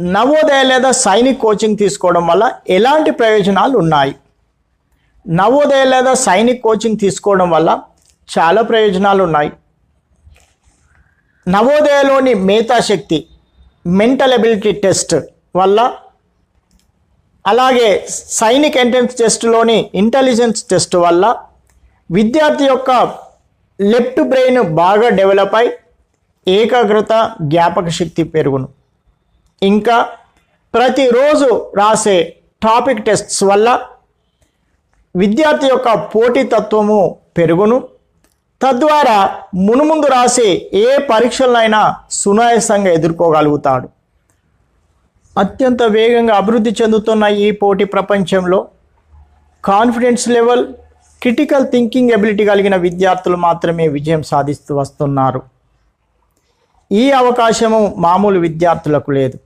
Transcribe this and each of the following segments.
నవోదయ లేదా సైనిక్ కోచింగ్ తీసుకోవడం వల్ల ఎలాంటి ప్రయోజనాలు ఉన్నాయి? నవోదయ లేదా సైనిక్ కోచింగ్ తీసుకోవడం వల్ల చాలా ప్రయోజనాలు ఉన్నాయి. నవోదయలోని మేధాశక్తి మెంటల్ ఎబిలిటీ టెస్ట్ వల్ల అలాగే సైనిక్ ఎంట్రన్స్ టెస్ట్లోని ఇంటెలిజెన్స్ టెస్ట్ వల్ల విద్యార్థి యొక్క లెఫ్ట్ బ్రెయిన్ బాగా డెవలప్ అయి ఏకాగ్రత జ్ఞాపక శక్తి పెరుగును. ఇంకా ప్రతిరోజు రాసే టాపిక్ టెస్ట్స్ వల్ల విద్యార్థి యొక్క పోటీతత్వము పెరుగును. తద్వారా మునుముందు రాసే ఏ పరీక్షలైనా సునాయాసంగా ఎదుర్కోగలుగుతాడు. అత్యంత వేగంగా అభివృద్ధి చెందుతున్న ఈ పోటీ ప్రపంచంలో confidence level critical thinking ability కలిగిన విద్యార్థులు మాత్రమే విజయం సాధిస్తూ వస్తున్నారు. ఈ అవకాశము మామూలు విద్యార్థులకు లేదు.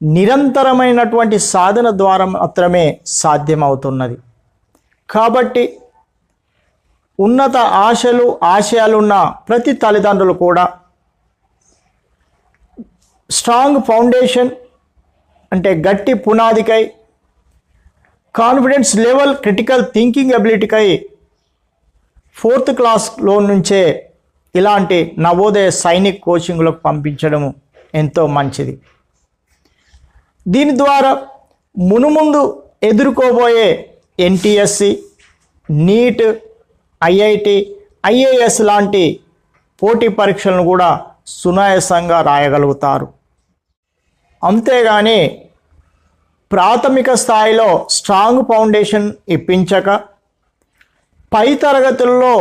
నిరంతరమైనటువంటి సాధన ద్వారా మాత్రమే సాధ్యమవుతున్నది. కాబట్టి ఉన్నత ఆశలు ఆశయాలున్న ప్రతి తల్లిదండ్రులు కూడా స్ట్రాంగ్ ఫౌండేషన్ అంటే గట్టి పునాదికై కాన్ఫిడెన్స్ లెవెల్ క్రిటికల్ థింకింగ్ అబిలిటీకై ఫోర్త్ క్లాస్లో నుంచే ఇలాంటి నవోదయ సైనిక్ కోచింగ్లకు పంపించడం ఎంతో మంచిది. దీని ద్వారా మునుముందు ఎదుర్కోబోయే ఎన్టీఎస్సి నీట్ ఐఐటి ఐఏఎస్ లాంటి పోటీ పరీక్షలను కూడా సునాయాసంగా రాయగలుగుతారు. అంతేగాని ప్రాథమిక స్థాయిలో స్ట్రాంగ్ ఫౌండేషన్ ఇప్పించక పై తరగతుల్లో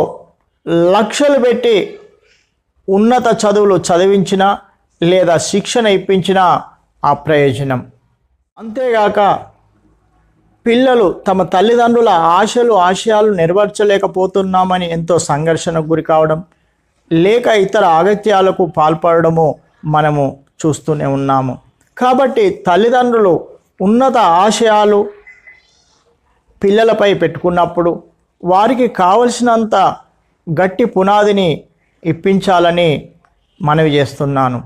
లక్షలు పెట్టి ఉన్నత చదువులు చదివించిన లేదా శిక్షణ ఇప్పించిన ప్రయోజనం. అంతేగాక పిల్లలు తమ తల్లిదండ్రుల ఆశలు ఆశయాలు నెరవేర్చలేకపోతున్నామని ఎంతో సంఘర్షణకు గురి కావడం లేక ఇతర అగత్యాలకు పాల్పడము మనము చూస్తూనే ఉన్నాము. కాబట్టి తల్లిదండ్రులు ఉన్నత ఆశయాలు పిల్లలపై పెట్టుకున్నప్పుడు వారికి కావలసినంత గట్టి పునాదిని ఇప్పించాలని మనవి చేస్తున్నాను.